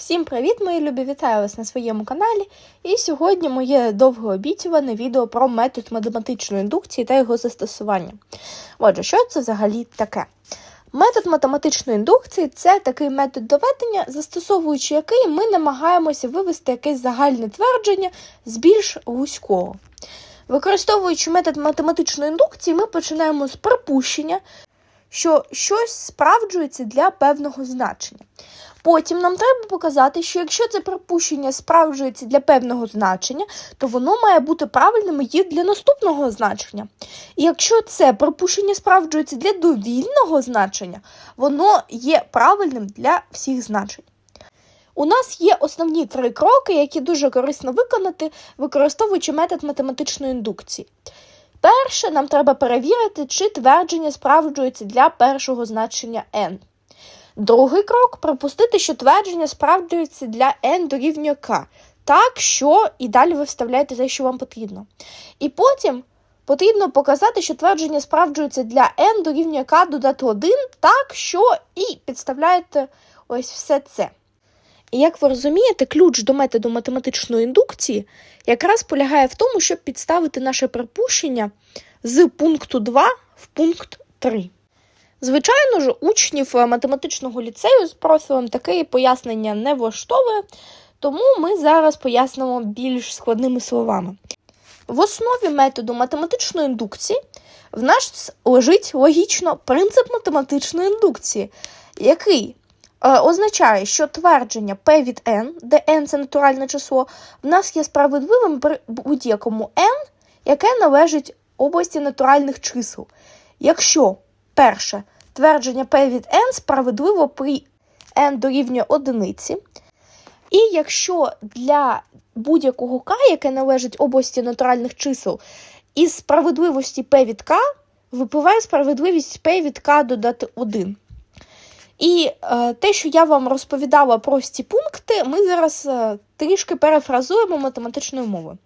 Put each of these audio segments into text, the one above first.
Всім привіт, мої любі! Вітаю вас на своєму каналі. І сьогодні моє довгообіцюване відео про метод математичної індукції та його застосування. Отже, що це взагалі таке? Метод математичної індукції це такий метод доведення, застосовуючи який ми намагаємося вивести якесь загальне твердження з більш вузького. Використовуючи метод математичної індукції, ми починаємо з припущення, що щось справджується для певного значення. Потім нам треба показати, що якщо це припущення справджується для певного значення, то воно має бути правильним і для наступного значення. І якщо це припущення справджується для довільного значення, воно є правильним для всіх значень. У нас є основні три кроки, які дуже корисно виконати, використовуючи метод математичної індукції. Перше, нам треба перевірити, чи твердження справджується для першого значення n. Другий крок припустити, що твердження справджується для n дорівнює k. Так, що і далі ви вставляєте те, що вам потрібно. І потім потрібно показати, що твердження справджується для n дорівнює k додати 1, так, що і підставляєте ось все це. І як ви розумієте, ключ до методу математичної індукції якраз полягає в тому, щоб підставити наше припущення з пункту 2 в пункт 3. Звичайно ж, учнів математичного ліцею з профілем таке пояснення не влаштовує, тому ми зараз пояснимо більш складними словами. В основі методу математичної індукції в нас лежить логічно принцип математичної індукції, який е, означає, що твердження P від n, де n це натуральне число, в нас є справедливим при будь-якому n, яке належить області натуральних чисел. Якщо перше твердження P від n справедливо при n дорівнює одиниці. І якщо для будь-якого k, яке належить області натуральних чисел, із справедливості P від k випливає справедливість P від k додати 1. І е, те, що я вам розповідала про ці пункти, ми зараз е, трішки перефразуємо математичною мовою.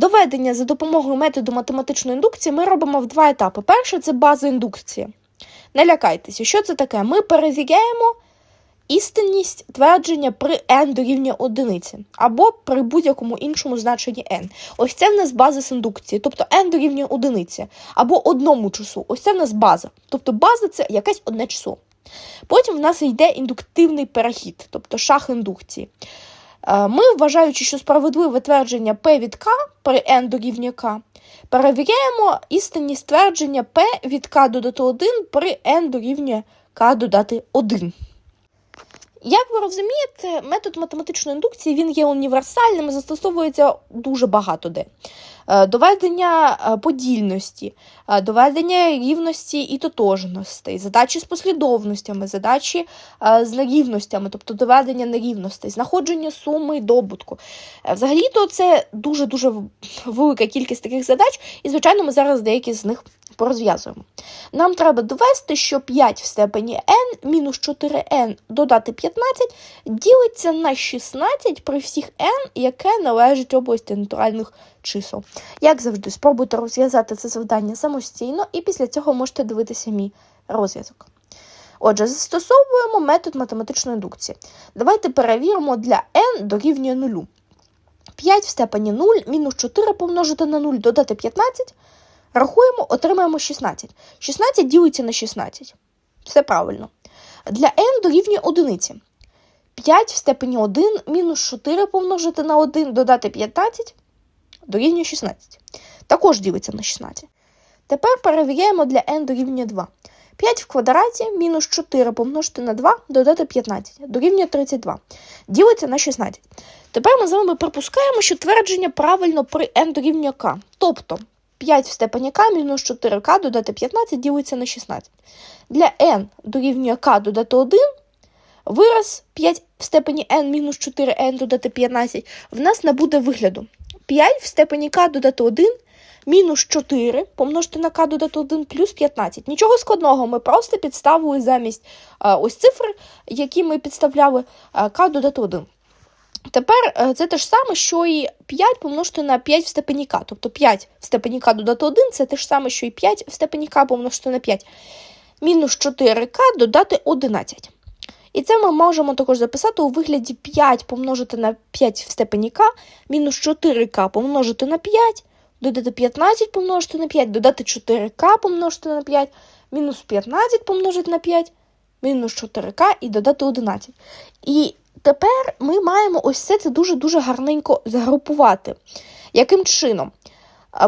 Доведення за допомогою методу математичної індукції ми робимо в два етапи. Перше це база індукції. Не лякайтеся, що це таке? Ми перевіряємо істинність твердження при n дорівнює одиниці, або при будь-якому іншому значенні n. Ось це в нас базис індукції, тобто n дорівнює одиниці, або одному числу. Ось це в нас база. Тобто база це якесь одне число. Потім в нас йде індуктивний перехід, тобто шах індукції. Ми, вважаючи, що справедливе твердження P від К при n дорівнює К, перевіряємо істинність твердження P від К додати 1 при n дорівнює К додати 1. Як ви розумієте, метод математичної індукції він є універсальним і застосовується дуже багато де. Доведення подільності, доведення рівності і тотожностей, задачі з послідовностями, задачі з нерівностями, тобто доведення нерівностей, знаходження суми і добутку. Взагалі-то це дуже-дуже велика кількість таких задач, і, звичайно, ми зараз деякі з них порозв'язуємо. Нам треба довести, що 5 в степені n мінус 4n додати 15 ділиться на 16 при всіх n, яке належить області натуральних чисел. Як завжди, спробуйте розв'язати це завдання самостійно, і після цього можете дивитися мій розв'язок. Отже, застосовуємо метод математичної індукції. Давайте перевіримо для n дорівнює 0. 5 в степені 0 мінус 4 помножити на 0 додати 15. Рахуємо, отримаємо 16. 16 ділиться на 16. Все правильно. Для n дорівнює 1. 5 в степені 1 мінус 4 помножити на 1 додати 15 дорівнює 16. Також ділиться на 16. Тепер перевіряємо для n дорівнює 2. 5 в квадраті мінус 4 помножити на 2 додати 15 дорівнює 32. Ділиться на 16. Тепер ми з вами припускаємо, що твердження правильно при n дорівнює k. Тобто 5 в степені k мінус 4k додати 15 ділиться на 16. Для n дорівнює k додати 1. Вираз 5 в степені n мінус 4n додати 15 в нас не буде вигляду. 5 в степені k додати 1 мінус 4 помножити на k додати 1 плюс 15. Нічого складного, ми просто підставили замість а, ось цифри, які ми підставляли k додати 1. Тепер це те ж саме, що і 5 помножити на 5 в степені k. Тобто 5 в степені k додати 1 це те ж саме, що і 5 в степені k помножити на 5. Мінус 4k додати 11. І це ми можемо також записати у вигляді 5 помножити на 5 в степені k, мінус 4k помножити на 5, додати 15 помножити на 5, додати 4k помножити на 5, мінус 15 помножити на 5, мінус 4к і додати 11. І тепер ми маємо ось це, це дуже-дуже гарненько загрупувати. Яким чином?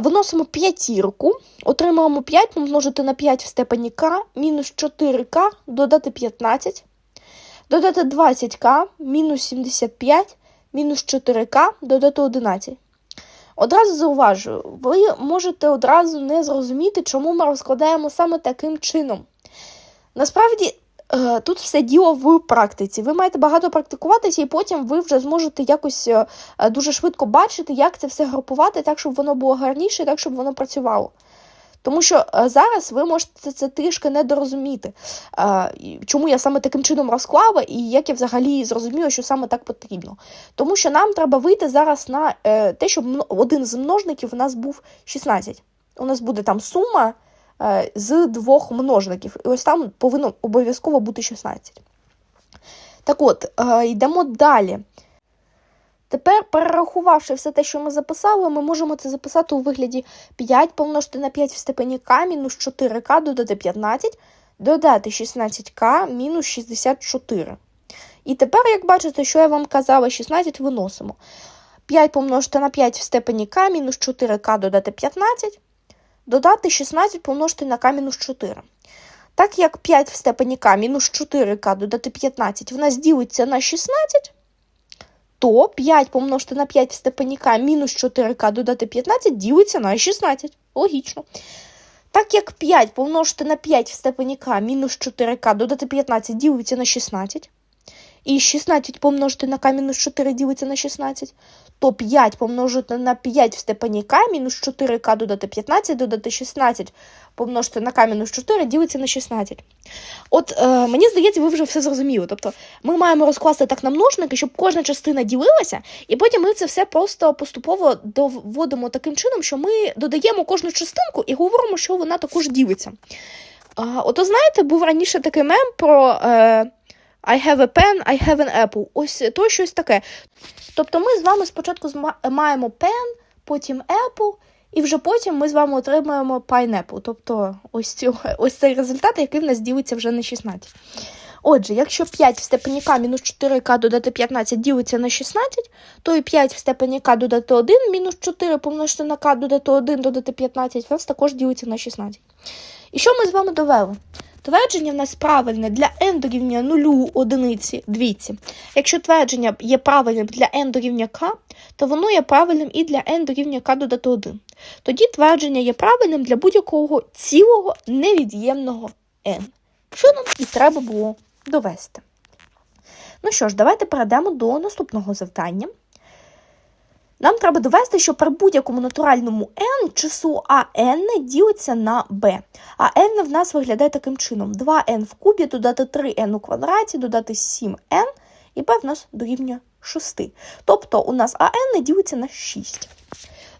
Виносимо п'ятірку, отримуємо 5 помножити на 5 в степені k, мінус 4к, додати 15, додати 20к, мінус 75, мінус 4к, додати 11. Одразу зауважую, ви можете одразу не зрозуміти, чому ми розкладаємо саме таким чином. Насправді, тут все діло в практиці. Ви маєте багато практикуватися, і потім ви вже зможете якось е, е, дуже швидко бачити, як це все групувати, так, щоб воно було гарніше, так, щоб воно працювало. Тому що е, зараз ви можете це трішки недорозуміти, е, чому я саме таким чином розклала, і як я взагалі зрозуміла, що саме так потрібно. Тому що нам треба вийти зараз на е, те, щоб один з множників у нас був 16. У нас буде там сума е, з двох множників. І ось там повинно обов'язково бути 16. Так от, е, йдемо далі. Тепер, перерахувавши все те, що ми записали, ми можемо це записати у вигляді 5 помножити на 5 в степені k мінус 4k додати 15, додати 16k мінус 64. І тепер, як бачите, що я вам казала, 16 виносимо. 5 помножити на 5 в степені k мінус 4k додати 15, додати 16 помножити на k мінус 4. Так як 5 в степені k мінус 4k додати 15 в нас ділиться на 16, то 5 помножити на 5 в степені k мінус 4k додати 15 ділиться на 16. Логічно. Так як 5 помножити на 5 в степені k мінус 4k додати 15 ділиться на 16, і 16 помножити на k мінус 4 ділиться на 16, то 5 помножити на 5 в степені k мінус 4k додати 15 додати 16 помножити на k мінус 4 ділиться на 16. От е, мені здається, ви вже все зрозуміли. Тобто ми маємо розкласти так на множники, щоб кожна частина ділилася, і потім ми це все просто поступово доводимо таким чином, що ми додаємо кожну частинку і говоримо, що вона також ділиться. А, ото знаєте, був раніше такий мем про е, I have a pen, I have an apple. Ось то щось таке. Тобто ми з вами спочатку маємо pen, потім apple, і вже потім ми з вами отримаємо pineapple. Тобто ось, цю, ось цей результат, який в нас ділиться вже на 16. Отже, якщо 5 в степені k мінус 4k додати 15 ділиться на 16, то і 5 в степені k додати 1 мінус 4 помножити на k додати 1 додати 15 в нас також ділиться на 16. І що ми з вами довели? Твердження в нас правильне для n дорівнює 0 одиниці двійці. Якщо твердження є правильним для n дорівнює k, то воно є правильним і для n дорівнює k додати 1. Тоді твердження є правильним для будь-якого цілого невід'ємного n. Що нам і треба було довести. Ну що ж, давайте перейдемо до наступного завдання. Нам треба довести, що при будь-якому натуральному n число an ділиться на b. А n в нас виглядає таким чином: 2n в кубі, додати 3n у квадраті, додати 7n, і b в нас дорівнює 6. Тобто у нас an ділиться на 6.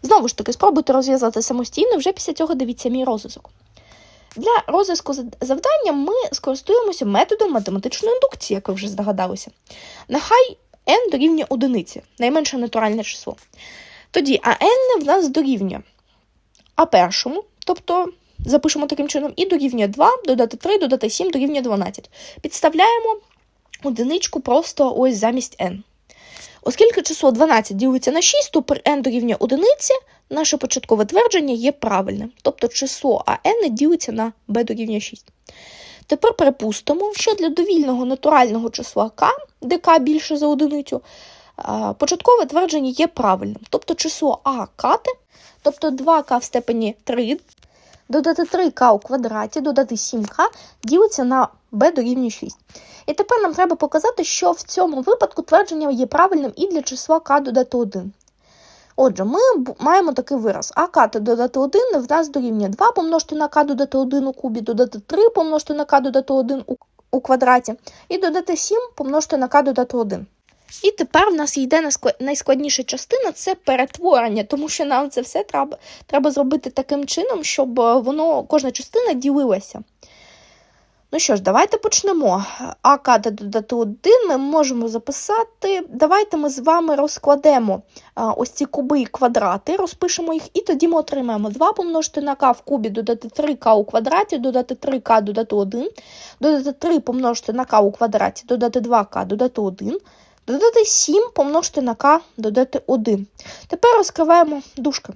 Знову ж таки, спробуйте розв'язати самостійно, вже після цього дивіться мій розв'язок. Для розв'язку завдання ми скористуємося методом математичної індукції, як ви вже здогадалися. Нехай n дорівнює одиниці, найменше натуральне число. Тоді а n в нас дорівнює а першому, тобто запишемо таким чином, і дорівнює 2, додати 3, додати 7, дорівнює 12. Підставляємо одиничку просто ось замість n. Оскільки число 12 ділиться на 6, то при n дорівнює одиниці, наше початкове твердження є правильним. Тобто число АН ділиться на b дорівнює 6. Тепер припустимо, що для довільного натурального числа k, де k більше за одиницю, початкове твердження є правильним. Тобто число а кати, тобто 2k в степені 3, додати 3k у квадраті, додати 7k ділиться на b дорівнює 6. І тепер нам треба показати, що в цьому випадку твердження є правильним і для числа k додати 1. Отже, ми маємо такий вираз. А k додати 1 в нас дорівнює 2 помножити на k додати 1 у кубі, додати 3 помножити на k додати 1 у, квадраті, і додати 7 помножити на k додати 1. І тепер в нас йде найскладніша частина це перетворення, тому що нам це все треба, треба зробити таким чином, щоб е, воно, кожна частина ділилася. Ну що ж, давайте почнемо. АК додати 1 ми можемо записати. Давайте ми з вами розкладемо а, ось ці куби і квадрати, розпишемо їх, і тоді ми отримаємо 2 помножити на k в кубі, додати 3k у квадраті, додати 3k, додати 1, додати 3 помножити на k у квадраті, додати 2k, додати 1, додати 7 помножити на k, додати 1. Тепер розкриваємо дужки.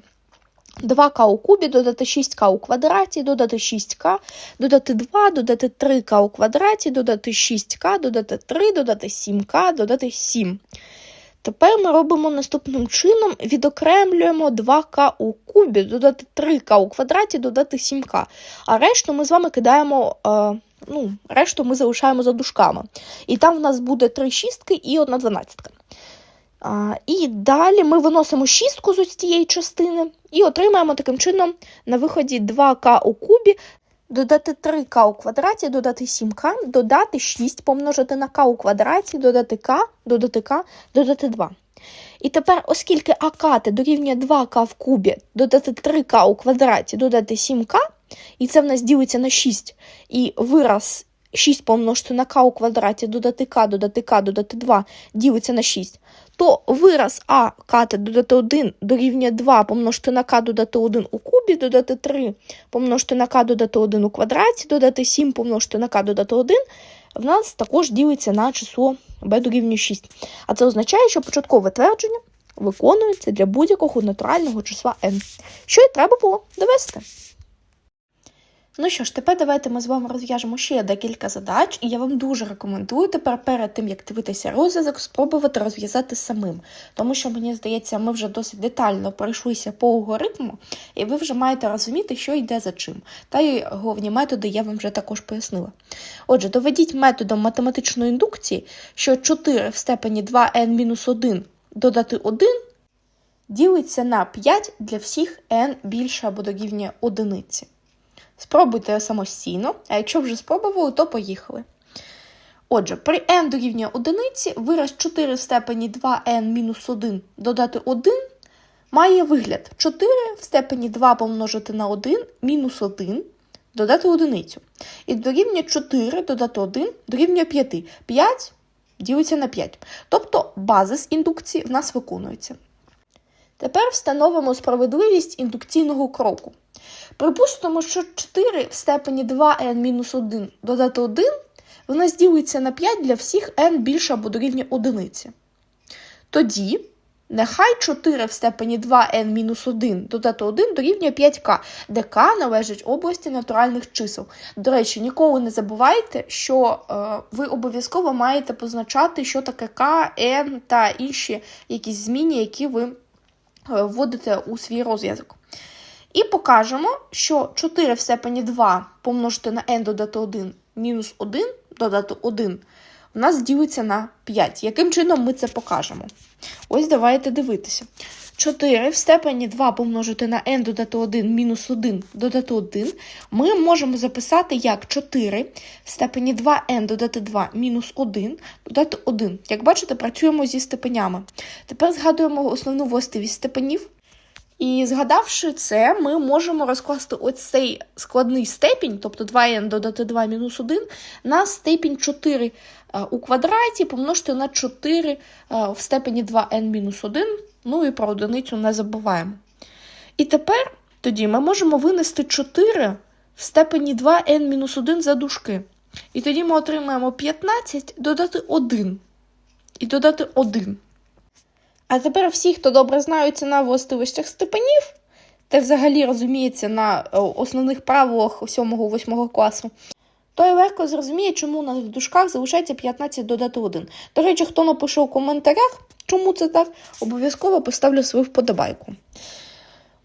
2к у кубі, додати 6к у квадраті, додати 6к, додати 2, додати 3к у квадраті, додати 6к, додати 3, додати 7к, додати 7. Тепер ми робимо наступним чином: відокремлюємо 2к у кубі, додати 3к у квадраті, додати 7к. А решту ми з вами кидаємо, е, ну, решту ми залишаємо за дужками. І там в нас буде 3 шістки і 1 дванадцятка. І далі ми виносимо шістку з ось цієї частини і отримаємо таким чином на виході 2к у кубі, додати 3к у квадраті, додати 7к, додати 6, помножити на k у квадраті, додати k, додати k, додати 2. І тепер, оскільки акати дорівнює 2к в кубі, додати 3к у квадраті, додати 7к, і це в нас ділиться на 6, і вираз 6 помножити на k у квадраті, додати k, додати k, додати 2 ділиться на 6, то вираз а кати додати 1 дорівнює 2 помножити на k додати 1 у кубі, додати 3 помножити на k додати 1 у квадраті, додати 7 помножити на k додати 1, в нас також ділиться на число b дорівнює 6. А це означає, що початкове твердження виконується для будь-якого натурального числа n. Що й треба було довести. Ну що ж, тепер давайте ми з вами розв'яжемо ще декілька задач, і я вам дуже рекомендую тепер перед тим, як дивитися розв'язок, спробувати розв'язати самим. Тому що, мені здається, ми вже досить детально пройшлися по алгоритму, і ви вже маєте розуміти, що йде за чим. Та й головні методи я вам вже також пояснила. Отже, доведіть методом математичної індукції, що 4 в степені 2n-1 додати 1 ділиться на 5 для всіх n більше або дорівнює одиниці. Спробуйте самостійно, а якщо вже спробували, то поїхали. Отже, при n дорівнює одиниці вираз 4 в степені 2n-1 додати 1 має вигляд 4 в степені 2 помножити на 1 мінус 1 додати одиницю. І дорівнює 4 додати 1 дорівнює 5. 5 ділиться на 5. Тобто базис індукції в нас виконується. Тепер встановимо справедливість індукційного кроку. Припустимо, що 4 в степені 2n-1 додати 1 в нас ділиться на 5 для всіх n більше або дорівнює 1. Тоді нехай 4 в степені 2n-1 додати 1 дорівнює 5k, де k належить області натуральних чисел. До речі, ніколи не забувайте, що е, ви обов'язково маєте позначати, що таке k, n та інші якісь зміни, які ви вводите у свій розв'язок. І покажемо, що 4 в степені 2 помножити на n додати 1 мінус 1 додати 1 у нас ділиться на 5. Яким чином ми це покажемо? Ось давайте дивитися. 4 в степені 2 помножити на n додати 1 мінус 1 додати 1 ми можемо записати як 4 в степені 2n додати 2 мінус 1 додати 1. Як бачите, працюємо зі степенями. Тепер згадуємо основну властивість степенів. І згадавши це, ми можемо розкласти ось цей складний степінь, тобто 2n додати 2 мінус 1, на степінь 4 у квадраті помножити на 4 в степені 2n мінус 1, ну і про одиницю не забуваємо. І тепер тоді ми можемо винести 4 в степені 2n мінус 1 за дужки. І тоді ми отримаємо 15 додати 1. І додати 1. А тепер всі, хто добре знаються на властивостях степенів, та взагалі розуміється на основних правилах 7-8 класу, той легко зрозуміє, чому у нас в дужках залишається 15 додати 1. До речі, хто напише у коментарях, чому це так, обов'язково поставлю свою вподобайку.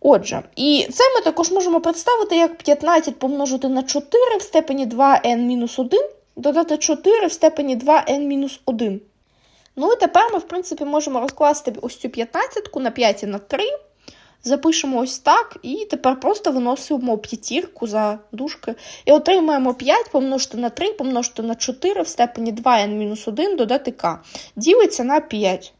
Отже, і це ми також можемо представити як 15 помножити на 4 в степені 2n-1, додати 4 в степені 2n-1. Ну і тепер ми, в принципі, можемо розкласти ось цю 15 на 5 і на 3. Запишемо ось так, і тепер просто виносимо п'ятірку за дужки. І отримаємо 5 помножити на 3, помножити на 4 в степені 2n-1 додати k. Ділиться на 5.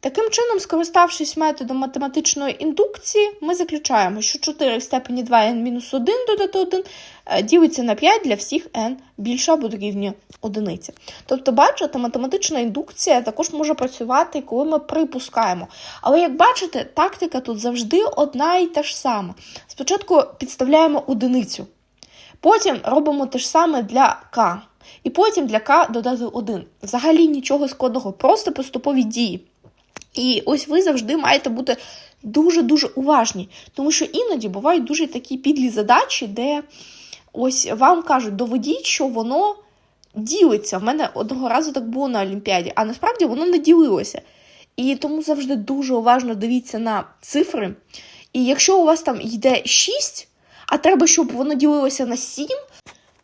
Таким чином, скориставшись методом математичної індукції, ми заключаємо, що 4 в степені 2n-1 додати 1 е, ділиться на 5 для всіх n більше або дорівнює одиниці. Тобто, бачите, математична індукція також може працювати, коли ми припускаємо. Але як бачите, тактика тут завжди одна і та ж сама. Спочатку підставляємо одиницю, потім робимо те ж саме для k, і потім для k додати 1. Взагалі нічого складного, просто поступові дії. І ось ви завжди маєте бути дуже-дуже уважні, тому що іноді бувають дуже такі підлі задачі, де ось вам кажуть, доведіть, що воно ділиться. В мене одного разу так було на Олімпіаді, а насправді воно не ділилося. І тому завжди дуже уважно дивіться на цифри. І якщо у вас там йде 6, а треба, щоб воно ділилося на 7,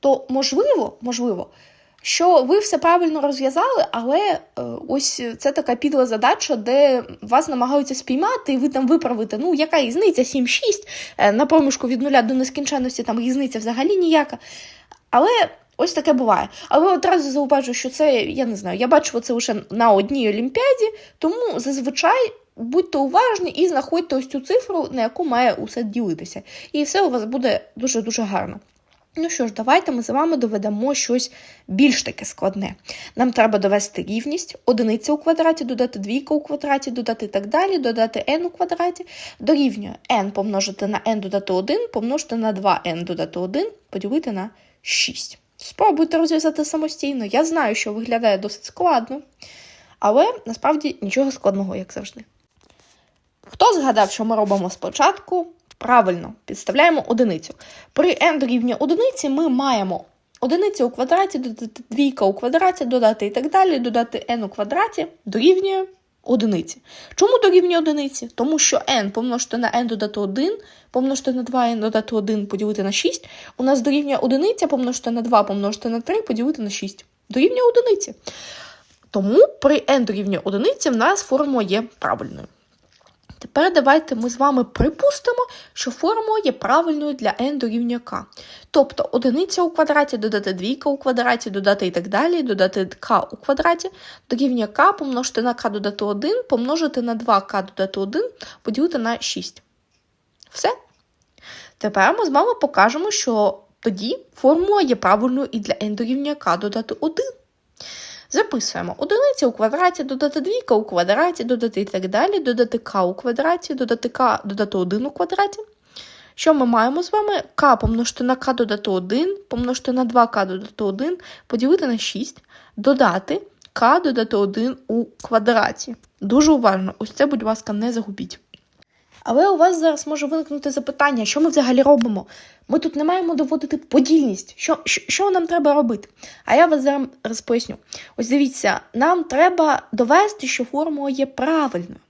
то можливо, можливо, що ви все правильно розв'язали, але е, ось це така підла задача, де вас намагаються спіймати, і ви там виправите. Ну, яка різниця? 7-6, е, на проміжку від нуля до нескінченності там різниця взагалі ніяка. Але ось таке буває. Але одразу зауважу, що це, я не знаю, я бачила це лише на одній олімпіаді, тому зазвичай. Будьте уважні і знаходьте ось цю цифру, на яку має усе ділитися. І все у вас буде дуже-дуже гарно. Ну що ж, давайте ми з вами доведемо щось більш таке складне. Нам треба довести рівність, одиниця у квадраті, додати двійка у квадраті, додати так далі, додати n у квадраті, дорівнює n помножити на n додати 1, помножити на 2n додати 1, поділити на 6. Спробуйте розв'язати самостійно. Я знаю, що виглядає досить складно, але насправді нічого складного, як завжди. Хто згадав, що ми робимо спочатку? Правильно, підставляємо одиницю. При n дорівнює одиниці ми маємо одиниця у квадраті, додати двійка у квадраті, додати і так далі, додати n у квадраті дорівнює одиниці. Чому дорівнює одиниці? Тому що n помножити на n додати 1, помножити на 2n додати 1, поділити на 6. У нас дорівнює одиниця, помножити на 2, помножити на 3, поділити на 6. Дорівнює одиниці. Тому при n дорівнює одиниці в нас формула є правильною. Тепер давайте ми з вами припустимо, що формула є правильною для n дорівнює k. Тобто одиниця у квадраті додати двійка у квадраті, додати і так далі, додати k у квадраті, дорівнює k помножити на k додати 1, помножити на 2k додати 1, поділити на 6. Все. Тепер ми з вами покажемо, що тоді формула є правильною і для n дорівнює k додати 1. Записуємо одиниця у квадраті, додати двійка у квадраті, додати і так далі, додати k у квадраті, додати k додати 1 у квадраті. Що ми маємо з вами? k помножити на k додати 1, помножити на 2k додати 1, поділити на 6, додати k додати 1 у квадраті. Дуже уважно, ось це, будь ласка, не загубіть. Але у вас зараз може виникнути запитання, що ми взагалі робимо? Ми тут не маємо доводити подільність. Що, що, що нам треба робити? А я вас зараз поясню. Ось дивіться, нам треба довести, що формула є правильною.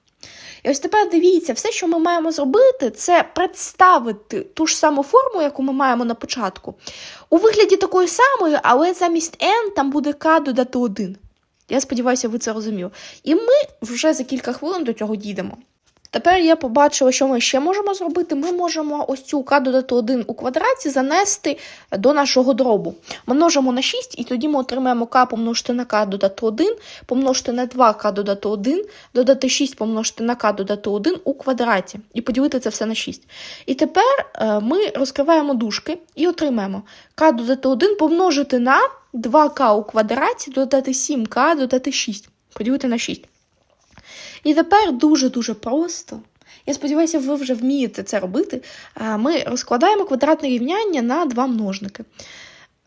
І ось тепер дивіться, все, що ми маємо зробити, це представити ту ж саму форму, яку ми маємо на початку, у вигляді такої самої, але замість n там буде k додати 1. Я сподіваюся, ви це розуміли. І ми вже за кілька хвилин до цього дійдемо. Тепер я побачила, що ми ще можемо зробити. Ми можемо ось цю k додати 1 у квадраті занести до нашого дробу. Множимо на 6, і тоді ми отримаємо k помножити на k додати 1, помножити на 2k додати 1, додати 6 помножити на k додати 1 у квадраті і поділити це все на 6. І тепер е, ми розкриваємо дужки і отримаємо k додати 1 помножити на 2k у квадраті, додати 7k, додати 6, поділити на 6. І тепер дуже-дуже просто. Я сподіваюся, ви вже вмієте це робити. Ми розкладаємо квадратне рівняння на два множники.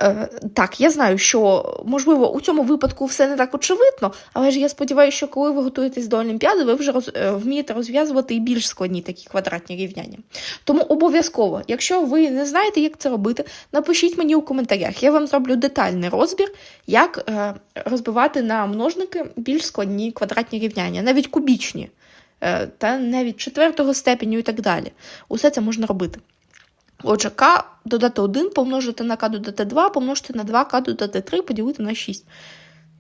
Е, так, я знаю, що, можливо, у цьому випадку все не так очевидно, але ж я сподіваюся, що коли ви готуєтесь до Олімпіади, ви вже роз, е, вмієте розв'язувати і більш складні такі квадратні рівняння. Тому обов'язково, якщо ви не знаєте, як це робити, напишіть мені у коментарях. Я вам зроблю детальний розбір, як е, розбивати на множники більш складні квадратні рівняння, навіть кубічні, та навіть четвертого степеню і так далі. Усе це можна робити. Отже, k додати 1 помножити на k додати 2, помножити на 2k додати 3, поділити на 6.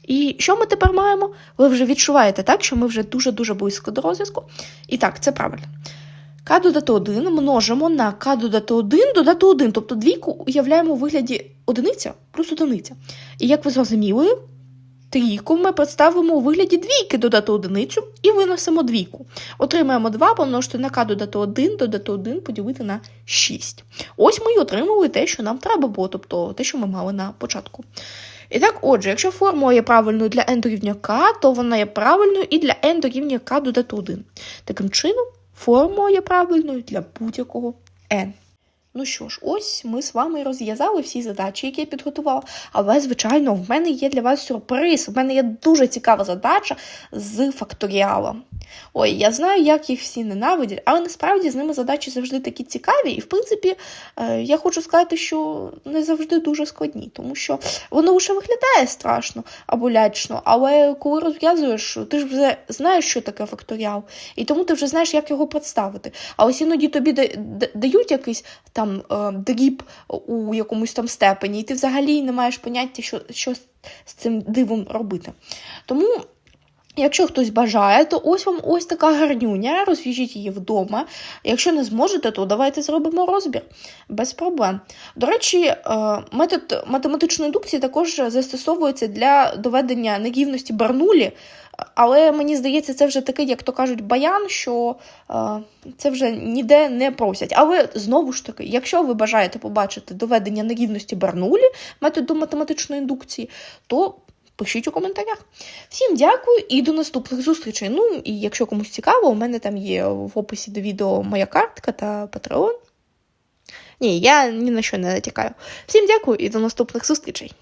І що ми тепер маємо? Ви вже відчуваєте, так, що ми вже дуже-дуже близько до розв'язку. І так, це правильно. k додати 1 множимо на k додати 1 додати 1. Тобто двійку уявляємо у вигляді одиниця плюс одиниця. І як ви зрозуміли, Трійку ми представимо у вигляді двійки додати одиницю і виносимо двійку. Отримаємо 2 помножити на k додати 1, додати 1 поділити на 6. Ось ми і отримали те, що нам треба було, тобто те, що ми мали на початку. І так, отже, якщо формула є правильною для n дорівнює k, то вона є правильною і для n дорівнює k додати 1. Таким чином, формула є правильною для будь-якого n. Ну що ж, ось ми з вами розв'язали всі задачі, які я підготувала. Але, звичайно, в мене є для вас сюрприз. В мене є дуже цікава задача з факторіалом. Ой, я знаю, як їх всі ненавидять, але насправді з ними задачі завжди такі цікаві. І, в принципі, е, я хочу сказати, що не завжди дуже складні, тому що воно лише виглядає страшно або лячно, але коли розв'язуєш, ти ж вже знаєш, що таке факторіал, і тому ти вже знаєш, як його представити. А ось іноді тобі да- да- дають якийсь там е, дріб у якомусь там степені, і ти взагалі не маєш поняття, що, що з- цим дивом робити. Тому. Якщо хтось бажає, то ось вам ось така гарнюня, розв'яжіть її вдома. Якщо не зможете, то давайте зробимо розбір без проблем. До речі, е, метод математичної індукції також застосовується для доведення нерівності Бернулі, але мені здається, це вже такий, як то кажуть, баян, що е, це вже ніде не просять. Але знову ж таки, якщо ви бажаєте побачити доведення нерівності Бернулі методу математичної індукції, то пишіть у коментарях. Всім дякую і до наступних зустрічей. Ну і якщо комусь цікаво, у мене там є в описі до відео моя картка та Patreon. Ні, я ні на що не натякаю. Всім дякую і до наступних зустрічей.